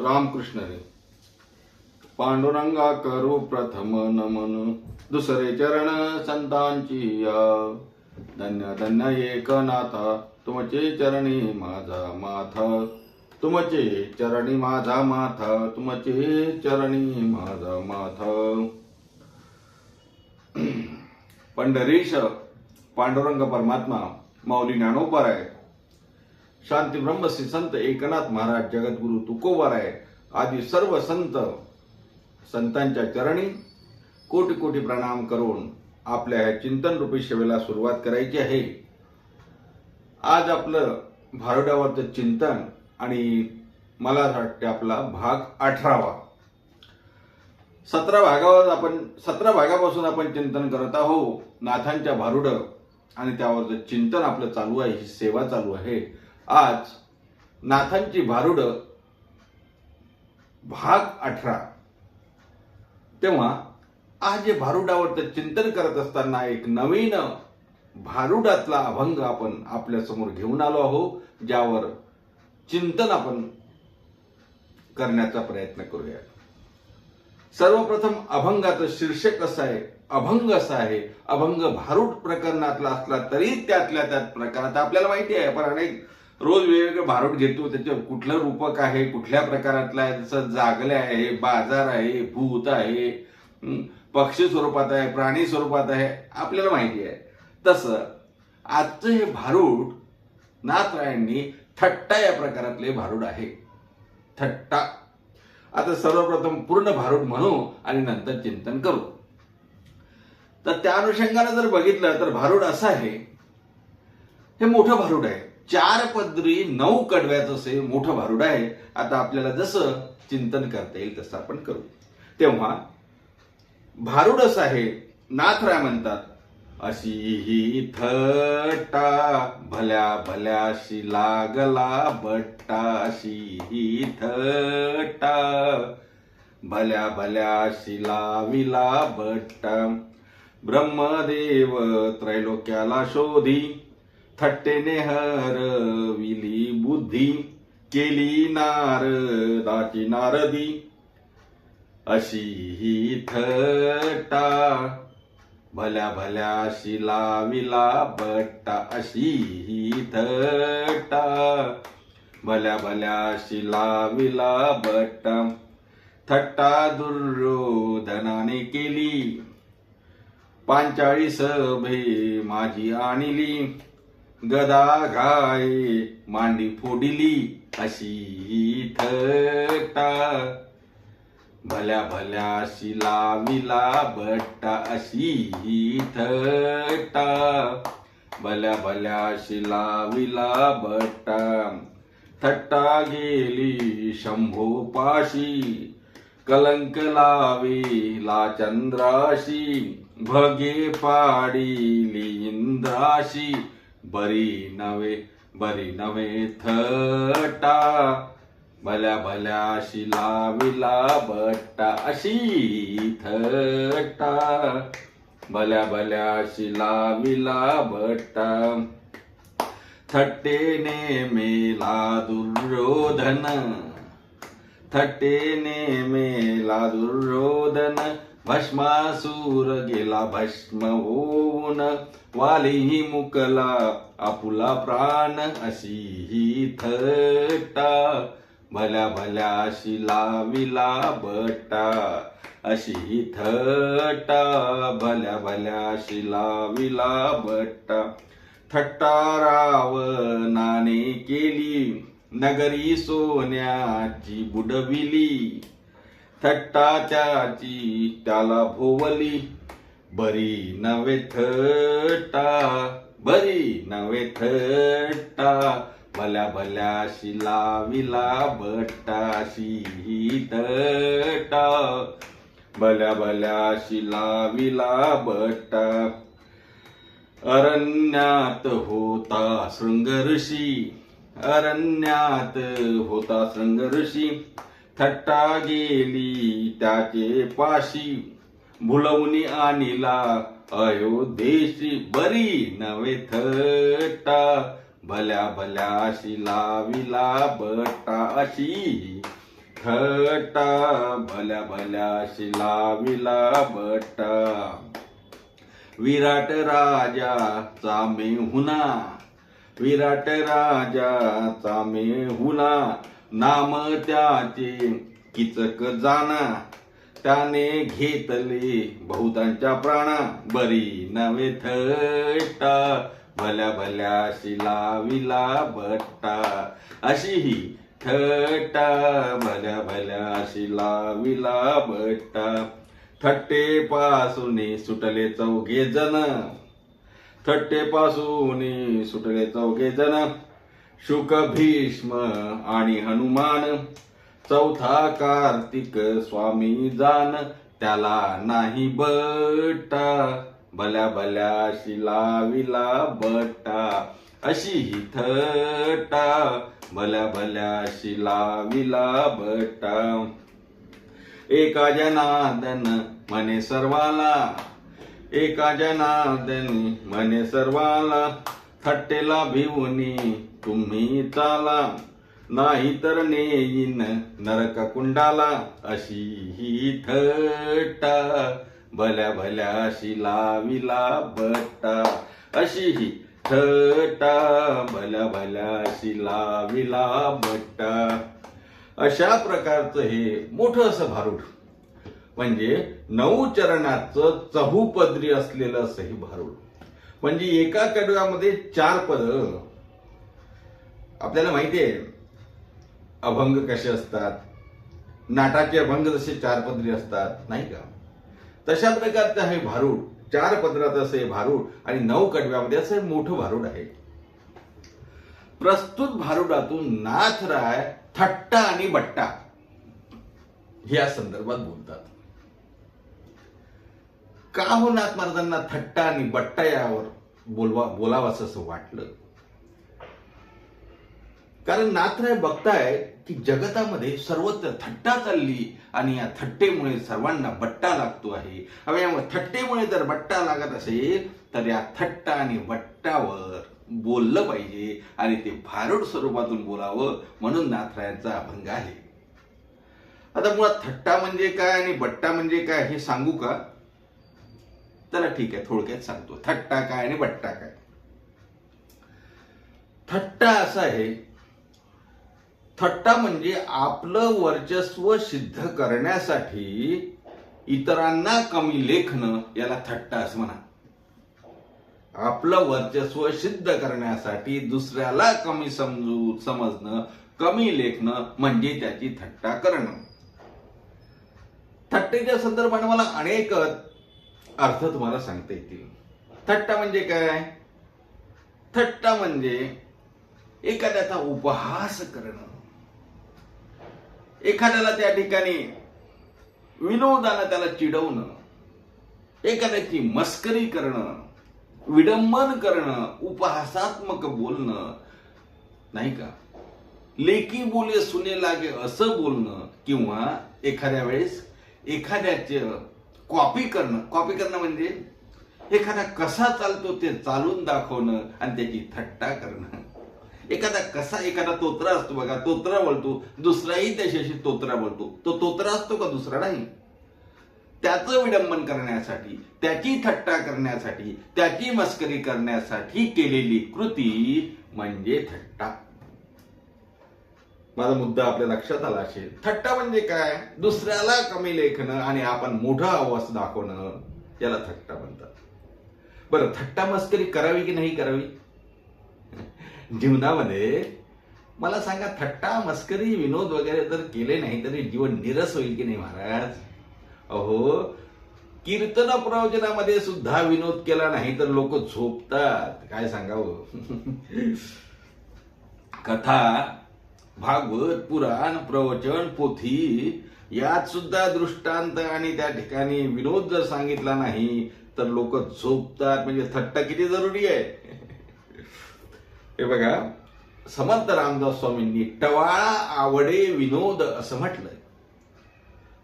रामकृष्ण रे. पांडुरंगा करू प्रथम नमन दुसरे चरण संतांची धन्य धन्य एक नाथा तुमचे चरणी माझा माथा. तुमचे चरणी माझा माथा तुमचे चरणी माझा माथा. पंढरीश पांडुरंग परमात्मा माऊली आहे शांती ब्रह्मश्री संत एकनाथ महाराज जगद्गुरु तुकोबाराय आदी सर्व संत संतांच्या चरणी कोटी कोटी प्रणाम करून आपल्या ह्या चिंतन रूपी सेवेला सुरुवात करायची आहे. आज आपलं भारुडावरचं चिंतन आणि मला वाटते आपला भाग अठरावा. सतरा भागावर आपण सतरा भागापासून आपण चिंतन करत आहोत. नाथांच्या भारुड आणि त्यावरचं चिंतन आपलं चालू आहे ही सेवा चालू आहे. आज नाथांची भारुड भाग अठरा. तेव्हा आज जे भारुडावरचं चिंतन करत असताना एक नवीन भारुडातला अभंग आपण आपल्यासमोर घेऊन आलो आहोत ज्यावर चिंतन आपण करण्याचा प्रयत्न करूया सर्वप्रथम अभंगाचं शीर्षक कसं आहे अभंग असा आहे अभंग भारूड प्रकरणातला असला तरी त्यातल्या त्यात प्रकारात आपल्याला माहिती आहे पण अनेक रोज वेगवेगळे भारूड घेतो त्याचं कुठलं रूपक आहे कुठल्या प्रकारातलं आहे जसं जागले आहे बाजार आहे भूत आहे पक्षी स्वरूपात आहे प्राणी स्वरूपात आहे आपल्याला माहिती आहे. तसं आजचं हे भारूड नाथरायांनी थट्टा या प्रकारातले भारूड आहे. थट्टा. आता सर्वप्रथम पूर्ण भारूड म्हणू आणि नंतर चिंतन करू. तर त्या अनुषंगाने जर बघितलं तर भारूड असं आहे हे मोठं भारूड आहे. चार पदरी नऊ कडव्याचं असे मोठं भारूड आहे. आता आपल्याला जसं चिंतन करता येईल तसं आपण करू. तेव्हा भारूड असं आहे नाथराय म्हणतात अशी ही थटा भल्या भल्याशी लागला बट्टा अशी ही थटा भल्या भल्याशी लाविला बट्टा. ब्रह्मदेव त्रैलोक्याला शोधी थट्टेने हरविली बुद्धी केली नारदाची नारदी. अशी ही थट्टा भल्या भल्या शिला विला बट्टा. अशी ही थट्टा भल्या भल्या शिला विला बट्टा. थट्टा दुर्योधनाने केली. पांचाळी सभे माझी आणली. गदा घाय मांडी फोडिली अशी ही भल्या भल्या भल्याशी लाविला बट्टा अशी थकटा भल्या भल्या भल्याशी लाविला बट्टा. थट्टा गेली शंभो पाशी. कलंक लाविला चंद्राशी. भगे पाडिली इंद्राशी. बरी नवे बरी नवे थटा. भल्या भल्या शिला विला बट्टा अशी थटा. भल्या भल्या शिला विला बट्टा थट्टेने मेला दुर्योधन थट्टेने मेला दुर्योधन भस्मासूर गेला भस्म होऊन वालीही मुकला आपुला प्राण अशी ही थट्टा भल्या भल्याशी लाविला बट्टा अशी ही थट्टा भल्या भल्याशी लाविला बट्टा थट्टा रावणाने केली नगरी सोन्याची बुडविली. थट्टाच्या आजी त्याला भोवली. बरी नवे थट्टा बरी नवे थट्टा. भल्या भल्या शिला विला बट्टाशी ही थट्टा भल्या शिला विला बट्टा. अरण्यात होता शृंगऋषी अरण्यात होता शृंगऋषी थट्टा गेली त्याचे पाशी भुलवणी आणिला अयोध्येशी बरी नवे थट्टा. भल्या भल्या अशी लाविला बट्टा अशी. थट्टा भल्या भल्या अशी लाविला बट्टा. विराट राजाचा मेहुना विराट राजाचा मेहुना नाम त्याचे किचक जाना त्याने घेतले बहुतांच्या प्राणा. बरी नवे थट्टा भल्या भल्या शिलाविला बट्टा. अशी ही थट्टा भल्या भल्या शिलाविला बट्टा. थट्टे पासून सुटले चौघे जण. थट्टे पासून सुटले चौघे जण. शुक भीष्म आणि हनुमान चौथा कार्तिक स्वामी जान त्याला नाही बट्टा भल्या भल्या शिलाविला बट्टा अशी ही थटा भल्या भल्या शिलाविला बट्टा एका जनादन म्हणे सर्वाला एका जनादन म्हणे सर्वाला थट्टेला भिवनी तुम्ही चाला नाही तर नेईन नरक कुंडाला. अशी ही थट्टा भल्या भल्या शिलाविला बट्टा. अशी ही थट्टा भल्या भल्या शिलाविला बट्टा. अशा प्रकारचं हे मोठं असं भारूड. म्हणजे नऊ चरणाचं चहुपदरी असलेलं असं हे भारूड. म्हणजे एका कडव्यामध्ये चार पद आपल्याला माहिती आहे अभंग कसे असतात? नाटाचे अभंग जसे चार पदरी असतात नाही का? तशा प्रकारचं हे भारूड. चार पदरात असं हे भारूड आणि नऊ कडव्यामध्ये असं मोठं भारूड आहे. प्रस्तुत भारुडातून नाथ राय थट्टा आणि बट्टा या संदर्भात बोलतात. का हो नाथ महाराजांना थट्टा आणि बट्टा यावर बोलवा बोलावं असं वाटलं? कारण नाथराय बघताय की जगतामध्ये सर्वत्र थट्टा चालली आणि या थट्टेमुळे सर्वांना बट्टा लागतो आहे. अवे यामुळे थट्टेमुळे जर बट्टा लागत असेल तर या थट्टा आणि बट्टावर बोललं पाहिजे आणि ते भारूड स्वरूपातून बोलावं म्हणून नाथरायांचा अभंग आहे. आता मुळात थट्टा म्हणजे काय आणि बट्टा म्हणजे काय हे सांगू का? चला ठीक आहे थोडक्यात सांगतो. थट्टा काय आणि बट्टा काय? थट्टा असा आहे थट्टा म्हणजे आपलं वर्चस्व सिद्ध करण्यासाठी इतरांना कमी लेखणं याला थट्टा असं म्हणा आपलं वर्चस्व सिद्ध करण्यासाठी दुसऱ्याला कमी समजू समजणं कमी लेखणं म्हणजे त्याची थट्टा करणं. थट्टेच्या संदर्भाने मला अनेक अर्थ तुम्हाला सांगता येतील. थट्टा म्हणजे काय? थट्टा म्हणजे एखाद्याचा उपहास करणं. एखाद्याला त्या ठिकाणी विनोदानं त्याला चिडवणं एखाद्याची मस्करी करणं विडंबन करणं उपहासात्मक बोलणं नाही का? लेकी बोले सुने लागे असं बोलणं किंवा एखाद्या वेळेस एखाद्याचे कॉपी करणं. कॉपी करणं म्हणजे एखादा कसा चालतो ते चालून दाखवणं आणि त्याची थट्टा करणं. एखादा कसा एखादा तोत्रा असतो बघा तोत्रा बोलतो दुसराही त्याच्याशी तोत्रा बोलतो. तो तोत्रा असतो का दुसरा नाही? त्याचं विडंबन करण्यासाठी त्याची थट्टा करण्यासाठी त्याची मस्करी करण्यासाठी केलेली कृती म्हणजे थट्टा. माझा मुद्दा आपल्या लक्षात आला असेल. थट्टा म्हणजे काय? दुसऱ्याला कमी लेखणं आणि आपण मोठा आवाज दाखवणं याला थट्टा म्हणतात. बरं थट्टा मस्करी करावी की नाही करावी? जीवनामध्ये मला सांगा थट्टा मस्करी विनोद वगैरे जर केले नाही तरी जीवन निरस होईल की नाही महाराज? अहो कीर्तन प्रवचनामध्ये सुद्धा विनोद केला नाही तर लोक झोपतात. काय सांगावं? कथा भागवत पुराण प्रवचन पोथी यात सुद्धा दृष्टांत आणि त्या ठिकाणी विनोद जर सांगितला नाही तर लोक झोपतात. म्हणजे थट्टा किती जरुरी आहे? हे बघा समर्थ रामदास स्वामींनी टवाळा आवडे विनोद असं म्हटलंय.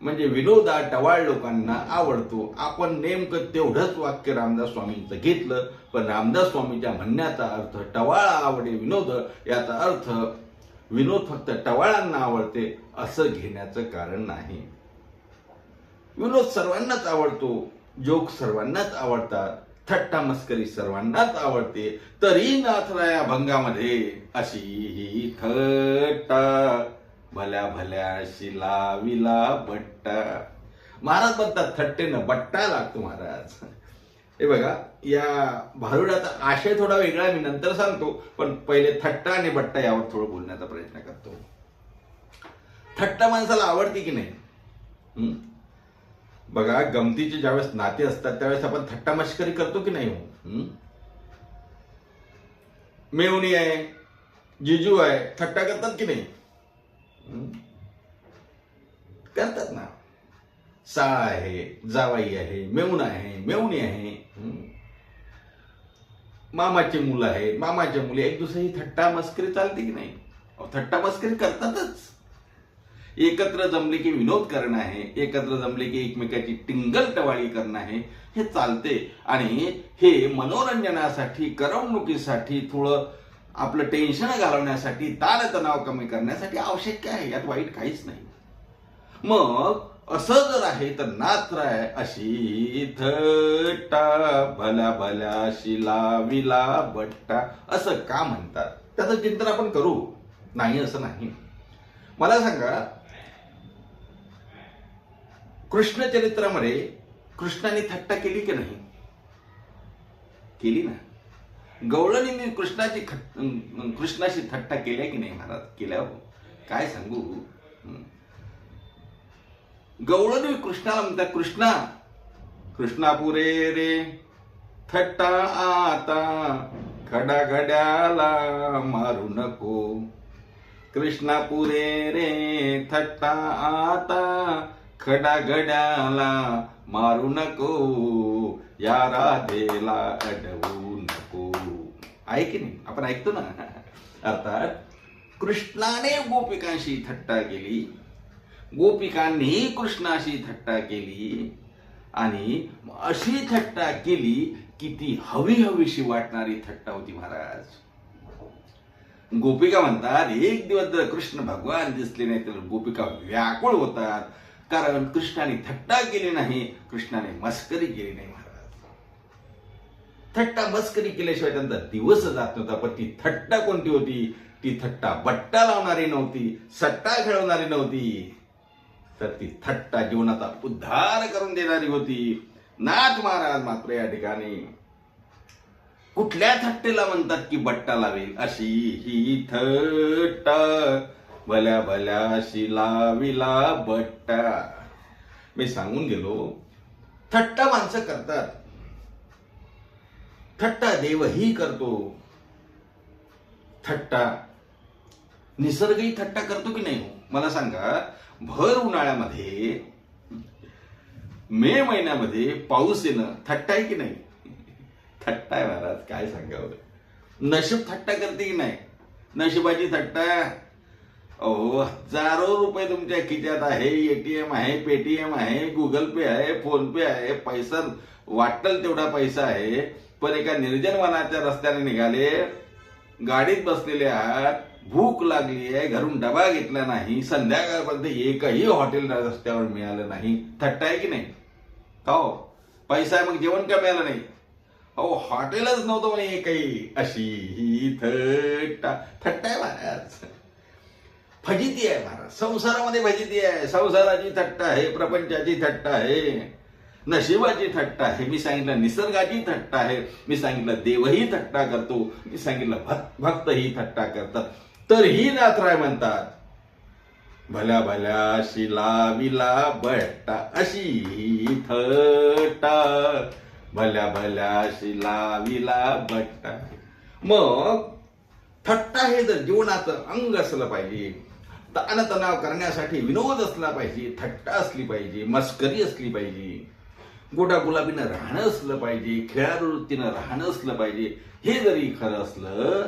म्हणजे विनोद हा टवाळ लोकांना आवडतो. आपण नेमकं तेवढंच वाक्य रामदास स्वामींचं घेतलं पण रामदास स्वामींच्या म्हणण्याचा अर्थ टवाळा आवडे विनोद याचा अर्थ विनोद फक्त टवाळांना आवडते असं घेण्याचं कारण नाही. विनोद सर्वांनाच आवडतो जोक सर्वांनाच आवडतात. थट्टा मस्करी सर्वांनाच आवडते. तरी नाथराया भंगामध्ये अशी ही थट्टा भल्या भल्या शिला विला भट्टा. महाराज म्हणतात थट्टेनं बट्टा लागतो महाराज. हे बघा या भारुडाचा आशय थोडा वेगळा मी नंतर सांगतो पण पहिले थट्टा आणि बट्टा यावर थोडं बोलण्याचा प्रयत्न करतो. थट्टा माणसाला आवडते की नाही? बघा गमतीचे ज्यावेळेस नाते असतात त्यावेळेस आपण थट्टा मस्करी करतो की नाही हो? मेवणी आहे जिजू आहे थट्टा करतात की नाही? करतात ना. सा आहे जावाई आहे मेवून आहे मेवणी आहे मामाचे मुलं आहे मामाच्या मुली एक दुसरी थट्टा मस्करी चालते की नाही? थट्टा मस्करी करतातच. एकत्र जमले की विनोद करणं आहे एकत्र जमले की एकमेकाची टिंगल टवाळी करणं आहे हे चालते. आणि हे मनोरंजनासाठी करमणुकीसाठी थोडं आपलं टेन्शन घालवण्यासाठी ताणतणाव कमी करण्यासाठी आवश्यक आहे. यात वाईट काहीच नाही. मग असं जर आहे तर नात्राय अशी थट्टा भल्या भल्या शिला विला बट्टा असं का म्हणतात? त्याचं चिंतन आपण करू. नाही असं नाही. मला सांगा कृष्ण चरित्रामध्ये कृष्णाने थट्टा केली की नाही? केली ना. गवळणीने कृष्णाची कृष्णाशी थट्टा केल्या की नाही महाराज? केल्या हो. काय सांगू? गवळणी कृष्णाला म्हणतात कृष्णा कृष्णापुरे रे थट्टा आता खडा घड्याला मारू नको. कृष्णापुरे रे थट्टा आता खडागड्याला मारू नको. या राधेला अडवू नको. आहे की नाही? आपण ऐकतो ना? अर्थात कृष्णाने गोपिकांशी थट्टा केली. गोपिकांनी कृष्णाशी थट्टा केली. आणि अशी थट्टा केली की ती हवी हवीशी वाटणारी थट्टा होती महाराज. गोपिका म्हणतात एक दिवस जर कृष्ण भगवान दिसले नाही तर गोपिका व्याकुळ होतात. कारण कृष्णाने थट्टा केली नाही कृष्णाने मस्करी केली नाही महाराज. थट्टा मस्करी केल्याशिवाय त्यांचा दिवस जात नव्हता पण ती थट्टा कोणती होती? ती थट्टा बट्टा लावणारी नव्हती सट्टा खेळवणारी नव्हती. तर ती थट्टा जीवनाचा उद्धार करून देणारी होती. नाथ महाराज मात्र या ठिकाणी कुठल्या थट्टेला म्हणतात की बट्टा लावेल? अशी ही थट्टा भल्या भल्या शिला विला बट्टा. मी सांगून गेलो थट्टा माणसं करतात. थट्टा देवही करतो. थट्टा निसर्गही थट्टा करतो की नाही हो? मला सांगा भर उन्हाळ्यामध्ये मे महिन्यामध्ये पाऊस येणं थट्टा आहे की नाही? थट्टा आहे महाराज काय सांगावं? नशीब थट्टा करते की नाही? नशिबाची थट्टा अहो हजारो रुपये तुमच्या खिच्यात आहे एटीएम आहे पेटीएम आहे गुगल पे आहे फोन पे आहे पैसा वाटल तेवढा पैसा आहे पण एका निर्जन वनाच्या रस्त्याने निघाले गाडीत बसलेले आहात भूक लागली आहे घरून डबा घेतला नाही संध्याकाळपर्यंत एकही हॉटेल रस्त्यावर मिळालं नाही. थट्टा आहे की नाही? हो? पैसा आहे मग जेवण का मिळालं नाही? अहो हॉटेलच नव्हतं म्हणे एकही. अशी ही थट्टा. थट्टा आहे महाराज. फजिती आहे महाराज. संसारामध्ये फजिती आहे. संसाराची थट्टा आहे प्रपंचाची थट्टा आहे नशिबाची थट्टा आहे. मी सांगितलं निसर्गाची थट्टा आहे. मी सांगितलं देवही थट्टा करतो. मी सांगितलं भक्त भक्तही थट्टा करतात. तरीही नाथराय म्हणतात भल्या भल्या शिला विला बट्टा अशी थट्टा. भल्या भल्या शिला विला बट्टा. मग थट्टा हे जर जीवनाचं अंग असलं पाहिजे ताणतणाव करण्यासाठी विनोद असला पाहिजे थट्टा असली पाहिजे मस्करी असली पाहिजे गोटा गुलाबीनं राहणं असलं पाहिजे खेळाडू वृत्तीनं राहणं असलं पाहिजे हे जरी खरं असलं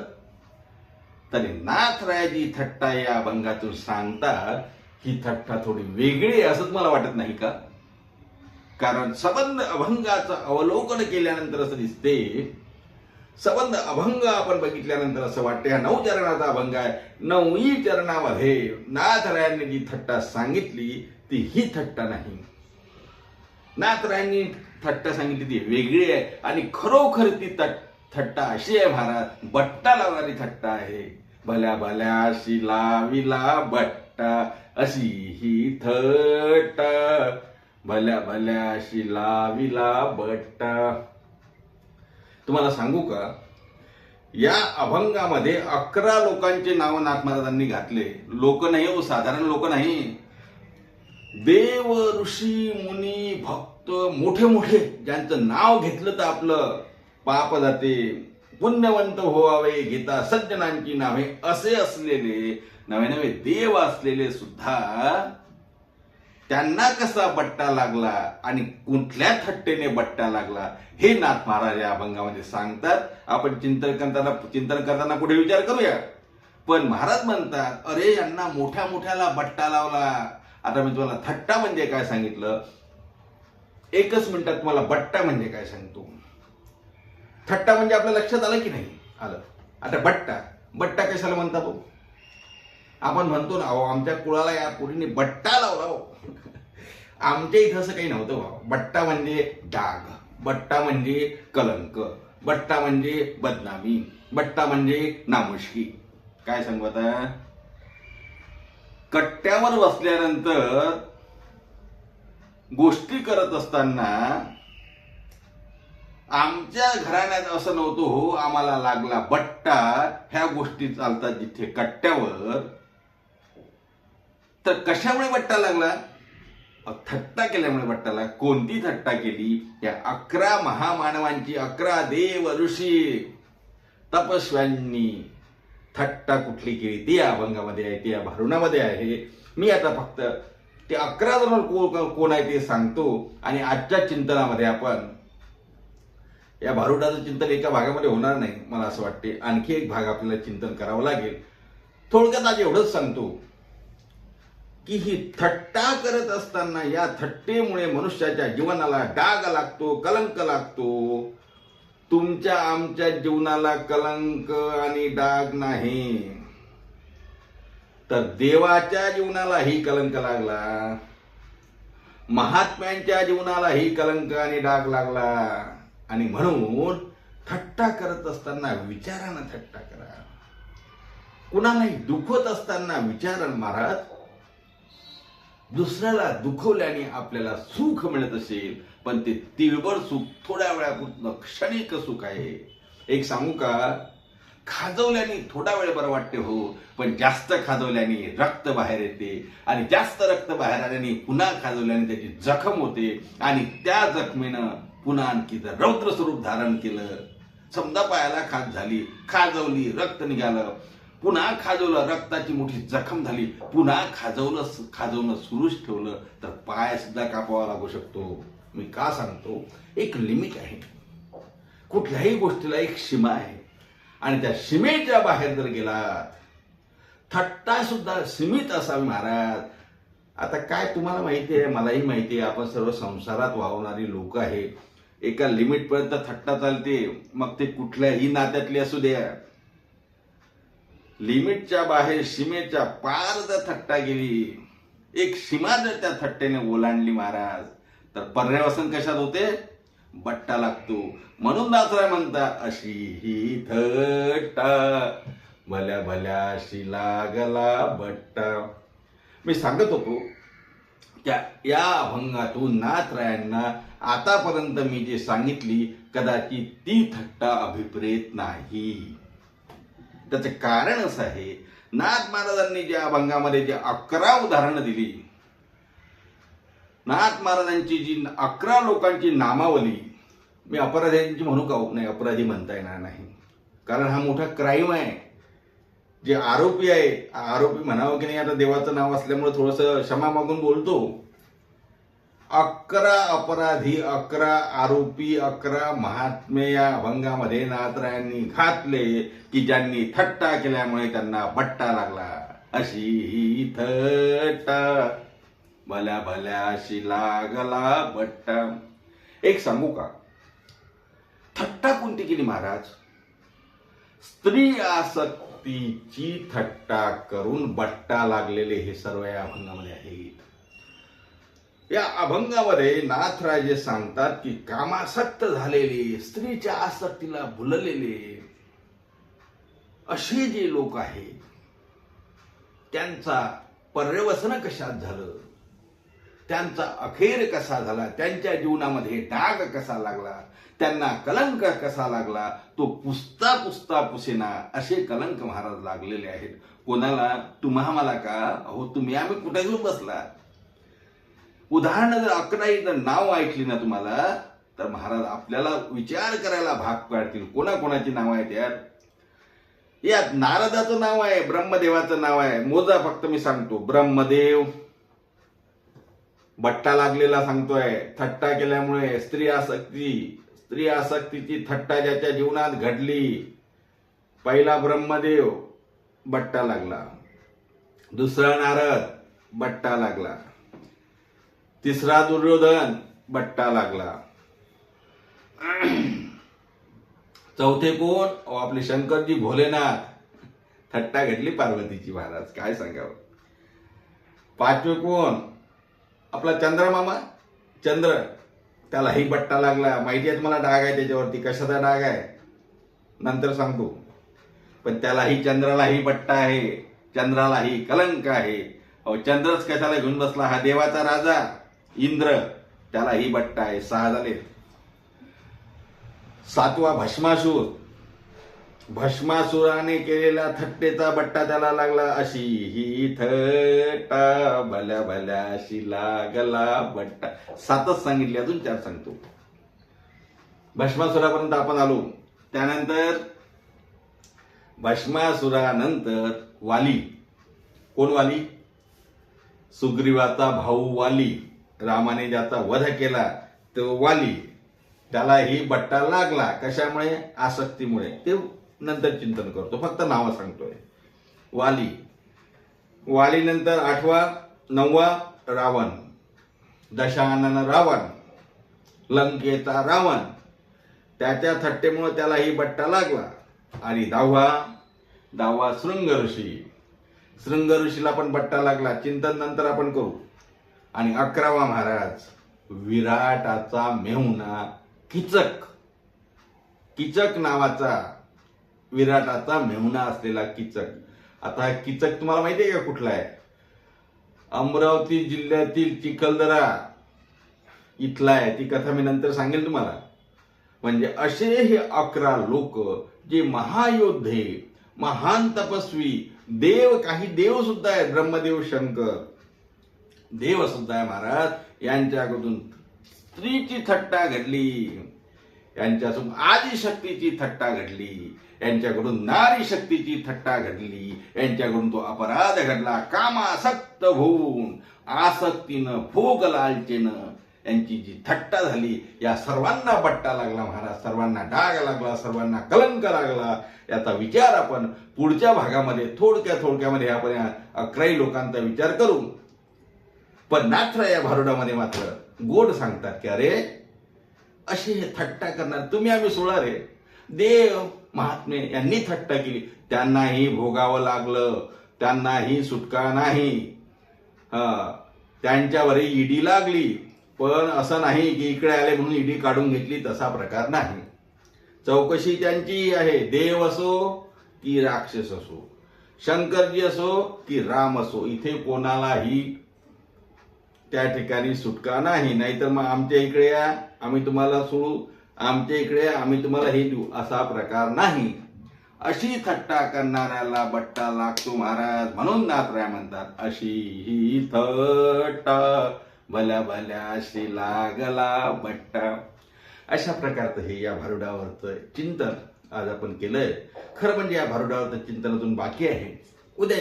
तरी नाथरायाजी थट्टा या अभंगातून सांगतात ही थट्टा थोडी वेगळी आहे असंच मला वाटत नाही का? कारण सबंध अभंगाचं अवलोकन केल्यानंतर असं दिसते सबंध अभंग आपण बघितल्यानंतर असं वाटतं हा नऊ चरणाचा अभंग आहे. नऊही चरणामध्ये नाथरायांनी जी थट्टा सांगितली ती ही थट्टा नाही. नाथरायांनी थट्टा सांगितली ती वेगळी आहे. आणि खरोखर ती थट्टा अशी आहे भारत. बट्टा लावणारी थट्टा आहे. भल्या भल्या शिला विला बट्टा अशी ही थट्टा भल्या भल्या शिला विला बट्टा. तुम्हाला सांगू का? या अभंगामध्ये अकरा लोकांचे नाव नाथमहाराजांनी घातले. लोक नाही हो साधारण लोक नाही. देव ऋषी मुनी भक्त मोठे मोठे ज्यांचं नाव घेतलं तर आपलं पाप जाते. पुण्यवंत व्हावे घेता सज्जनांची नावे असे असलेले नवे नवे देव असलेले सुद्धा त्यांना कसा बट्टा लागला आणि कुठल्या थट्टेने बट्टा लागला हे नाथ महाराज या अभंगामध्ये सांगतात. आपण चिंतन करताना चिंतन करताना पुढे विचार करूया. पण महाराज म्हणतात अरे यांना मोठ्या मोठ्याला बट्टा लावला. आता मी तुम्हाला थट्टा म्हणजे काय सांगितलं? एकच मिनिटात तुम्हाला बट्टा म्हणजे काय सांगतो. थट्टा म्हणजे आपल्या लक्षात आलं की नाही? आलं. आता बट्टा. बट्टा कशाला म्हणतात तो आपण म्हणतो ना अहो आमच्या कुळाला या पोरीने बट्टा लावला हो. आमच्या इथं असं काही नव्हतं भाऊ बट्टा म्हणजे डाग बट्टा म्हणजे कलंक बट्टा म्हणजे बदनामी बट्टा म्हणजे नामुष्की. काय सांगू आता? कट्ट्यावर बसल्यानंतर गोष्टी करत असताना आमच्या घराण्यात असं नव्हतं हो आम्हाला लागला बट्टा ह्या गोष्टी चालतात जिथे कट्ट्यावर तर कशामुळे बट्टा लागला? थट्टा केल्यामुळे बट्टाला लागला. कोणती थट्टा केली? या अकरा महामानवांची अकरा देव ऋषी तपस्व्यांनी. थट्टा कुठली केली? ती या अभंगामध्ये आहे ती या भारुणामध्ये आहे. मी आता फक्त ते अकरा जण कोण आहे ते सांगतो. आणि आजच्या चिंतनामध्ये आपण या भारुडाचं चिंतन एका भागामध्ये होणार नाही मला असं वाटते. आणखी एक भाग आपल्याला चिंतन करावं लागेल. थोडक्यात आज एवढंच सांगतो. की ही थट्टा करत असताना या थट्टेमुळे मनुष्याच्या जीवनाला डाग लागतो कलंक लागतो. तुमच्या आमच्या जीवनाला कलंक आणि डाग नाही. तर देवाच्या जीवनालाही कलंक लागला. महात्म्यांच्या जीवनालाही कलंक आणि डाग लागला. आणि म्हणून थट्टा करत असताना विचारानं थट्टा करा. कुणालाही दुखत असताना विचारण महाराज दुसऱ्याला दुखवल्याने आपल्याला सुख मिळत असेल पण ते तिळबळ सुख थोड्या वेळापुरतं क्षणिक सुख आहे. एक सांगू का? खाजवल्याने थोडा वेळ बरं वाटते हो पण जास्त खाजवल्याने रक्त बाहेर येते आणि जास्त रक्त बाहेर आल्याने पुन्हा खाजवल्याने त्याची जखम होते आणि त्या जखमेनं पुन्हा आणखी जर रौद्र स्वरूप धारण केलं समजा पायाला खाज झाली खाजवली रक्त निघालं पुन्हा खाजवलं रक्ताची मोठी जखम झाली. पुन्हा खाजवलं खाजवणं सुरूच ठेवलं तर पाय सुद्धा कापावा लागू शकतो. मी का सांगतो? एक लिमिट आहे. कुठल्याही गोष्टीला एक सीमा आहे. आणि त्या सीमेच्या बाहेर जर गेलात थट्टा सुद्धा सीमित असावी महाराज. आता काय तुम्हाला माहिती आहे? मलाही माहिती आहे. आपण सर्व संसारात वावणारी लोक आहे एका लिमिटपर्यंत थट्टा चालते. मग ते कुठल्याही नात्यातली असू द्या. लिमिटच्या बाहेर सीमेच्या पार जर थट्टा गेली एक सीमा जर त्या थट्टेने ओलांडली महाराज तर पर्यवसन कशात होते? बट्टा लागतो. म्हणून दासराय म्हणता अशी ही थट्टा भल्या भल्या लागला बट्टा. मी सांगत होतो त्या या अभंगातून नाथरायांना आतापर्यंत मी जे सांगितली कदाचित ती थट्टा अभिप्रेत नाही. त्याचं कारण असं आहे. नाथ महाराजांनी ज्या अभंगामध्ये जे अकरा उदाहरणं दिली नाथ महाराजांची जी अकरा लोकांची नामावली मी अपराध्यांची म्हणू का नाही अपराधी म्हणता येणार नाही. कारण हा मोठा क्राईम आहे. जे आरोपी आहे आरोपी म्हणावं की नाही आता देवाचं नाव असल्यामुळे थोडस क्षमा मागून बोलतो. अकरा अपराधी अकरा आरोपी अकरा महात्मे या अभंगामध्ये नातरायांनी घातले की ज्यांनी थट्टा केल्यामुळे त्यांना बट्टा लागला. अशी ही थट्टा. भल्या भल्याशी लागला बट्टा. एक सांगू का? थट्टा कोणती केली महाराज? स्त्री आसक्तीची थट्टा करून बट्टा लागलेले हे सर्व या अभंगामध्ये आहेत. या अभंगामध्ये नाथराजे सांगतात की कामासक्त झालेले स्त्रीच्या आसक्तीला भुललेले असे जे लोक आहेत त्यांचा पर्यवसन कशात झालं? त्यांचा अखेर कसा झाला? त्यांच्या जीवनामध्ये डाग कसा लागला? त्यांना कलंक कसा लागला? तो पुसता पुसता पुसेना असे कलंक महाराज लागलेले आहेत. कोणाला? तुम्हा मला का? अहो तुम्ही आम्ही कुठे घेऊन बसला उदाहरण जर अकराई जर नाव ऐकली ना तुम्हाला तर महाराज आपल्याला विचार करायला भाग पाडतील. कोणाकोणाची नाव आहेत यात? यात नारदाचं नाव आहे ब्रह्मदेवाचं नाव आहे. मोजा फक्त मी सांगतो. ब्रह्मदेव. बट्टा लागलेला सांगतोय. थट्टा केल्यामुळे स्त्री आसक्ती स्त्री आसक्तीची थट्टा ज्याच्या जीवनात घडली. पहिला ब्रह्मदेव बट्टा लागला. दुसरा नारद बट्टा लागला. तिसरा दुर्योधन बट्टा लागला. चौथे कोण? अहो, आपले शंकरजी भोलेनाथ. थट्टा घडली पार्वतीची महाराज. काय सांगावं? पाचवे कोण? आपला चंद्रमामा? चंद्र. त्यालाही बट्टा लागला. माहिती आहे तुम्हाला डाग आहे त्याच्यावरती? कशाचा डाग आहे? नंतर सांगतो. पण त्यालाही चंद्रालाही बट्टा आहे. चंद्रालाही कलंक आहे. अहो चंद्रच कशाला घेऊन बसला? हा देवाचा राजा. इंद्र त्यालाही बट्टा आहे सहा झाले. सातवा भस्मासूर. भस्मासुराने केलेला थट्टेचा बट्टा त्याला लागला. अशी ही थट्टा भल्या भल्या अशी लागला बट्टा. सातच सांगितले अजून चार सांगतो. भस्मासुरापर्यंत आपण आलो. त्यानंतर भस्मासुरानंतर वाली. कोण वाली? सुग्रीवाचा भाऊ वाली. रामाने ज्याचा वध केला तो वाली. त्याला ही बट्टा लागला. कशामुळे? आसक्तीमुळे. ते नंतर चिंतन करतो. फक्त नावं सांगतोय. वाली. वालीनंतर आठवा नववा रावण. दशानन रावण. लंकेचा रावण. त्याच्या थट्टेमुळे त्यालाही बट्टा लागला. आणि दहावा दहावा शृंग ऋषी शृंग ऋषीला पण बट्टा लागला. चिंतन नंतर आपण करू. आणि अकरावा महाराज विराटाचा मेहुणा किचक. किचक नावाचा विराटाचा मेहुणा असलेला किचक. आता हा किचक तुम्हाला माहिती आहे का कुठला आहे? अमरावती जिल्ह्यातील चिखलदरा इथला आहे. ती कथा मी नंतर सांगेल तुम्हाला. म्हणजे असे हे अकरा लोक जे महायोद्धे महान तपस्वी देव काही देव सुद्धा आहेत. ब्रह्मदेव शंकर देव सुद्धा महाराज यांच्याकडून स्त्रीची थट्टा घडली. यांच्यासून आदिशक्तीची थट्टा घडली. यांच्याकडून नारी शक्तीची थट्टा घडली. यांच्याकडून तो अपराध घडला. कामासक्त होऊन आसक्तीनं भोग लालचेनं यांची जी थट्टा झाली या सर्वांना बट्टा लागला महाराज. सर्वांना डाग लागला सर्वांना कलंक लागला. याचा विचार आपण पुढच्या भागामध्ये थोडक्या थोडक्यामध्ये आपण या अकराही लोकांचा विचार करू पण नाथरा या भारुडामध्ये मात्र गोड सांगतात की अरे असे हे थट्टा करणार. तुम्ही आम्ही सोळारे देव महात्मे यांनी थट्टा केली. त्यांनाही भोगावं लागलं. त्यांनाही सुटका नाही. हा त्यांच्यावरही ईडी लागली. पण असं नाही की इकडे आले म्हणून ईडी काढून घेतली तसा प्रकार नाही. चौकशी त्यांची आहे. देव असो की राक्षस असो. शंकरजी असो की राम असो. इथे कोणालाही त्या ठिकाणी सुटका नाही नाहीतर मग आमच्या इकडे या आम्ही तुम्हाला सोडू आमच्या इकडे आम्ही तुम्हाला हे देऊ असा प्रकार नाही. अशी थट्टा करणाऱ्याला बट्टा लागतो महाराज म्हणून नाथराय म्हणतात अशी ही थट्टा भल्या भल्या अशी लागला बट्टा. अशा प्रकारचं हे या भारुडावरचं चिंतन आज आपण केलंय. खरं म्हणजे या भारुडावरचं चिंतन अजून बाकी आहे. उद्या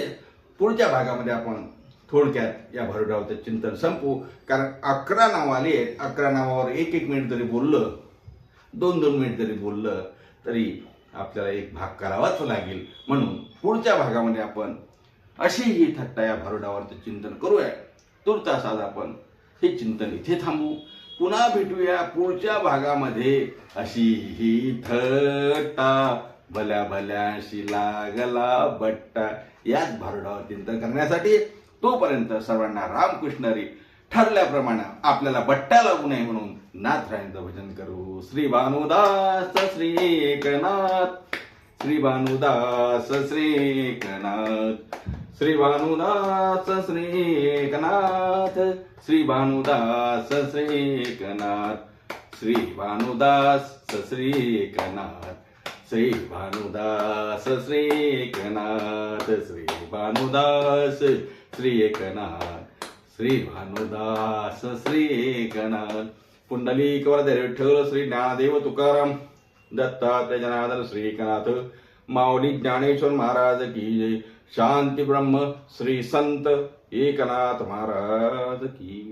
पुढच्या भागामध्ये आपण थोडक्यात या भारुडावरचं चिंतन संपू. कारण अकरा नावं आली आहेत. अकरा नावावर एक एक मिनिट जरी बोललं दोन दोन मिनिट जरी बोललं तरी आपल्याला एक भाग करावाच लागेल. म्हणून पुढच्या भागामध्ये आपण अशी ही थट्टा या भारुडावरचं चिंतन करूया. तुर्तास आज आपण हे चिंतन इथे थांबू. पुन्हा भेटूया पुढच्या भागामध्ये. अशी ही थट्टा भल्या भल्याशी लागला बट्टा. याच भारुडावर चिंतन करण्यासाठी तोपर्यंत सर्वांना रामकृष्णरी ठरल्याप्रमाणे आपल्याला बट्ट्या लागू नये म्हणून नाथरायांचं भजन करू. श्री भानुदास श्री एकनाथ. श्री भानुदास श्री एकनाथ. श्री भानुदास श्री एकनाथ. श्री भानुदास श्री एकनाथ. श्री भानुदास श्री एकनाथ. श्री भानुदास श्री एकनाथ. श्री भानुदास श्री एकनाथ श्री भानुदास श्री एकनाथ पुंडलिक वरदे विठ्ठल श्री ज्ञानदेव तुकाराम दत्तात्रय जनार्दन श्री एकनाथ माऊली ज्ञानेश्वर महाराज की जय शांती ब्रह्म श्री संत एकनाथ महाराज की